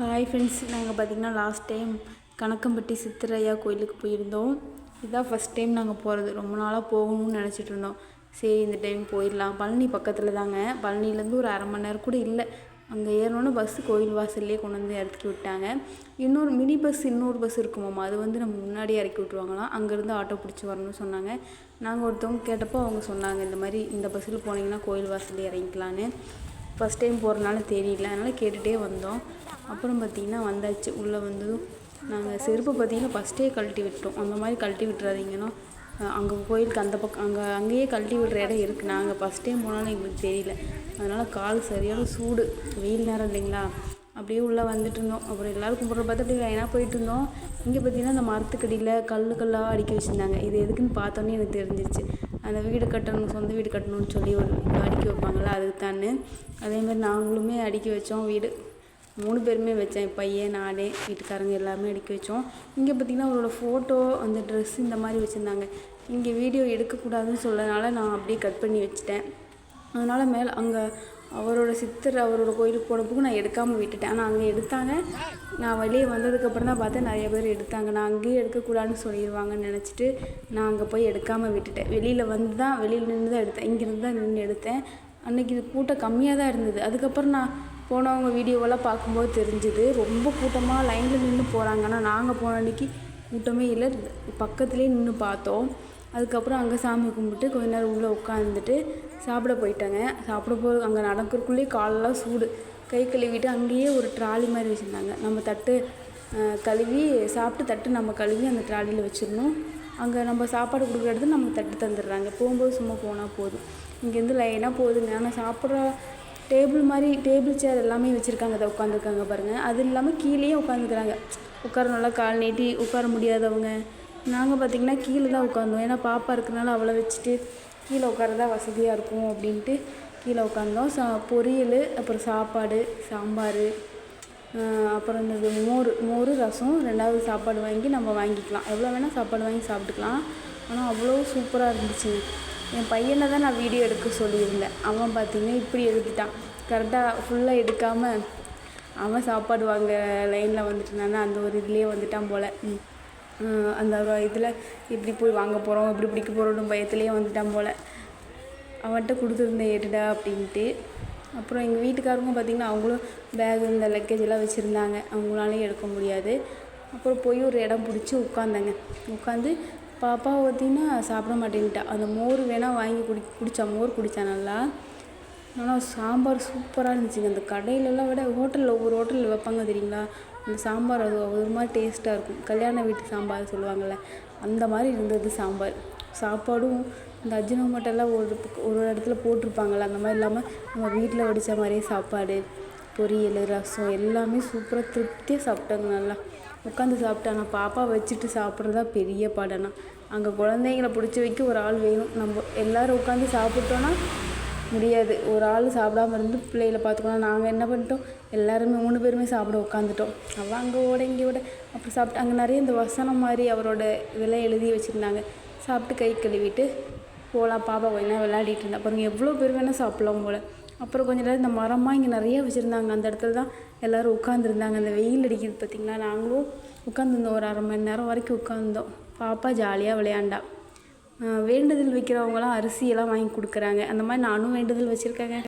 Hi friends நாங்கள் பார்த்திங்கன்னா last time Kanakkampatti சித்தரையா கோயிலுக்கு போயிருந்தோம். இதுதான் ஃபஸ்ட் டைம் நாங்கள் போகிறது ரொம்ப நாளாக போகணும்னு நினச்சிட்டு இருந்தோம். சரி இந்த டைம் போயிடலாம். பழனி பக்கத்தில் தாங்க. பழனிலேருந்து ஒரு அரை மணி நேரம் கூட இல்லை. அங்கே ஏறினோன்னு பஸ்ஸு கோயில் வாசல்லே கொண்டு வந்து இறக்கி விட்டாங்க. இன்னொரு மினி பஸ் இன்னொரு பஸ் இருக்குமாம்மா அது வந்து நம்ம முன்னாடியே இறக்கி விட்ருவாங்களாம் அங்கேருந்து ஆட்டோ பிடிச்சி வரணும்னு சொன்னாங்க. நாங்கள் ஒருத்தவங்க கேட்டப்போ அவங்க சொன்னாங்க இந்த மாதிரி இந்த பஸ்ஸில் போனீங்கன்னா கோயில் வாசல்லே இறங்கிக்கலான்னு ஃபஸ்ட் டைம் போகிறனால தெரியல. அதனால் கேட்டுகிட்டே வந்தோம். அப்புறம் பார்த்திங்கன்னா வந்தாச்சு. உள்ளே வந்ததும் நாங்கள் செருப்பை பார்த்திங்கன்னா ஃபஸ்ட்டே கழட்டி விட்டோம் அந்த மாதிரி கழட்டி விட்டுறாதீங்கன்னா அங்கே கோயிலுக்கு அந்த பக்கம் அங்கே அங்கேயே கழட்டி விடுற இடம் இருக்குது நாங்கள் ஃபஸ்ட் டைம் போனாலும் எங்களுக்கு தெரியல. அதனால் கால் சரியான சூடு. வெயில் நேரம் இல்லைங்களா? அப்படியே உள்ளே வந்துட்டு இருந்தோம். அப்புறம் எல்லோரும் கும்பிட்ற பார்த்து அப்படியே லைனாக போயிட்டு இருந்தோம். இங்கே பார்த்திங்கன்னா அந்த மரத்துக்கடியில் கல் கல்லாக அடிக்க வச்சுருந்தாங்க. இது எதுக்குன்னு பார்த்தோன்னே எனக்கு தெரிஞ்சிச்சு அந்த வீடு கட்டணும் சொந்த வீடு கட்டணும்னு சொல்லி ஒரு அடுக்கி வைப்பாங்கள்ல அதுக்கு தானே அதேமாதிரி நாங்களுமே அடுக்கி வச்சோம் வீடு. மூணு பேருமே வச்சேன் பையன் நானே வீட்டுக்காரங்க எல்லாமே அடுக்கி வச்சோம். இங்கே பார்த்திங்கன்னா அவரோட ஃபோட்டோ அந்த ட்ரெஸ் இந்த மாதிரி வச்சுருந்தாங்க. இங்கே வீடியோ எடுக்கக்கூடாதுன்னு சொல்லனால நான் அப்படியே கட் பண்ணி வச்சுட்டேன். அதனால் மேலே அங்கே அவரோட சித்தர் அவரோட கோயிலுக்கு போனப்போ நான் எடுக்காமல் விட்டுட்டேன். ஆனால் அங்கே எடுத்தாங்க. நான் வெளியே வந்ததுக்கப்புறம் தான் பார்த்தேன் நிறைய பேர் எடுத்தாங்க. நான் அங்கேயே எடுக்கக்கூடாதுன்னு சொல்லிடுவாங்கன்னு நினச்சிட்டு நான் அங்கே போய் எடுக்காமல் விட்டுட்டேன். வெளியில் வந்து தான் வெளியில் நின்று தான் எடுத்தேன். இங்கேருந்து தான் நின்று எடுத்தேன். அன்றைக்கி இது கூட்டம் கம்மியாக தான் இருந்தது. அதுக்கப்புறம் நான் போனவங்க வீடியோவெல்லாம் பார்க்கும்போது தெரிஞ்சுது ரொம்ப கூட்டமாக லைனில் நின்று போகிறாங்க ஆனால் நாங்கள் போன அன்றைக்கி கூட்டமே இல்லை. பக்கத்துலேயே நின்று பார்த்தோம். அதுக்கப்புறம் அங்கே சாமி கும்பிட்டு கொஞ்ச நேரம் உள்ளே உட்காந்துட்டு சாப்பிட போயிட்டாங்க. சாப்பிட போ அங்கே நடக்கிறக்குள்ளேயே காலெல்லாம் சூடு. கை கழுவிட்டு அங்கேயே ஒரு ட்ராலி மாதிரி வச்சுருந்தாங்க. நம்ம தட்டு கழுவி சாப்பிட்டு தட்டு நம்ம கழுவி அந்த ட்ராலியில் வச்சிடணும். அங்கே நம்ம சாப்பாடு கொடுக்குற இடத்துல நம்ம தட்டு தந்துடுறாங்க. போகும்போது சும்மா போனால் போதும். இங்கேருந்து லைனாக போகுதுங்க. ஆனால் சாப்பிட்ற டேபிள் மாதிரி டேபிள் சேர் எல்லாமே வச்சுருக்காங்க. அதை உட்காந்துருக்காங்க பாருங்கள் அது இல்லாமல் கீழேயே உட்காந்துக்கிறாங்க உட்கார நல்லா கால் நீட்டி உட்கார முடியாதவங்க நாங்கள் பார்த்திங்கன்னா கீழே தான் உட்காந்தோம். ஏன்னா பாப்பா இருக்கிறனால அவளை வச்சுட்டு கீழே உட்காரதா வசதியாக இருக்கும் அப்படின்ட்டு கீழே உட்காந்தோம். சா பொரியல் அப்புறம் சாப்பாடு சாம்பார் அப்புறம் இந்த மோர் மோர் ரசம் ரெண்டாவது சாப்பாடு வாங்கி நம்ம வாங்கிக்கலாம். எவ்வளோ வேணால் சாப்பாடு வாங்கி சாப்பிட்டுக்கலாம். ஆனால் அவ்வளோ சூப்பராக இருந்துச்சு என் பையனை தான் நான் வீடியோ எடுக்க சொல்லியிருந்தேன். அவன் பார்த்திங்கன்னா இப்படி எடுத்துட்டான் கரெக்டாக ஃபுல்லாக எடுக்காமல் அவன் சாப்பாடு வாங்க லைனில் வந்துட்டு இருந்தானா? அந்த ஒரு இதுலேயே வந்துட்டான் போல். அந்த ஒரு இதில் இப்படி போய் வாங்க போகிறோம் இப்படி பிடிக்க போகிறோம் பயத்துலேயே வந்துட்டான் போல். அவன்கிட்ட கொடுத்துருந்தேன் எடுடா அப்படின்ட்டு. அப்புறம் எங்கள் வீட்டுக்காரங்க பார்த்திங்கன்னா அவங்களும் பேக் இந்த லக்கேஜ் எல்லாம் வச்சுருந்தாங்க. அவங்களாலையும் எடுக்க முடியாது. அப்புறம் போய் ஒரு இடம் பிடிச்சி உட்காந்தேங்க உட்காந்து பாப்பா பார்த்திங்கன்னா சாப்பிட மாட்டேன்ட்டா அந்த மோர் வேணால் வாங்கி குடி குடித்தா மோர் குடித்தா நல்லா. ஆனால் சாம்பார் சூப்பராக இருந்துச்சுங்க. அந்த கடையிலலாம் விட ஹோட்டலில் ஒவ்வொரு ஹோட்டலில் வைப்பாங்க தெரியுங்களா? அந்த சாம்பார் அது ஒரு மாதிரி டேஸ்ட்டாக இருக்கும். கல்யாண வீட்டு சாம்பார் சொல்லுவாங்கள்ல அந்த மாதிரி இருந்தது சாம்பார். சாப்பாடும் இந்த அஜினோமோட்டோலாம் ஒரு ஒரு இடத்துல போட்டிருப்பாங்கள்ல அந்த மாதிரி இல்லாமல் நம்ம வீட்டில் வடித்த மாதிரியே சாப்பாடு பொரியல் ரசம் எல்லாமே சூப்பராக திருப்தியாக சாப்பிட்டாங்க நல்லா. உட்காந்து சாப்பிட்டாங்க பாப்பா வச்சுட்டு சாப்பிட்றதா பெரிய பாடனா. அங்கே குழந்தைங்கள பிடிச்சி வைக்க ஒரு ஆள் வேணும். நம்ம எல்லோரும் உட்காந்து சாப்பிட்டோன்னா முடியாது. ஒரு ஆள் சாப்பிடாம இருந்து பிள்ளைகளை பார்த்துக்கணும் நாங்கள் என்ன பண்ணிட்டோம்? எல்லாருமே மூணு பேருமே சாப்பிட உட்காந்துட்டோம் அவள் அங்கே ஓட இங்கே ஓட. அப்புறம் சாப்பிட்டு அங்கே நிறைய இந்த வசனம் மாதிரி அவரோட இதெல்லாம் எழுதி வச்சுருந்தாங்க. சாப்பிட்டு கை கழுவிட்டு போகலாம் பாப்பா கொஞ்ச நேரம் விளையாடிட்டு இருந்தா. அப்புறம் எவ்வளோ பேர் வேணால் சாப்பிட்லாம் போல். அப்புறம் கொஞ்ச நேரம் இந்த மரமாக இங்கே நிறைய வச்சுருந்தாங்க. அந்த இடத்துல தான் எல்லோரும் உட்காந்துருந்தாங்க அந்த வெயில் அடிக்கிறது பார்த்திங்களா நாங்களும் உட்காந்துருந்தோம் ஒரு அரை மணி நேரம் வரைக்கும் உட்காந்தோம் பாப்பா ஜாலியாக விளையாண்டா. வேண்டுதல் வைக்கிறவங்களாம் அரிசியெல்லாம் வாங்கி கொடுக்குறாங்க. அந்த மாதிரி நானும் வேண்டுதல் வச்சுருக்கேங்க.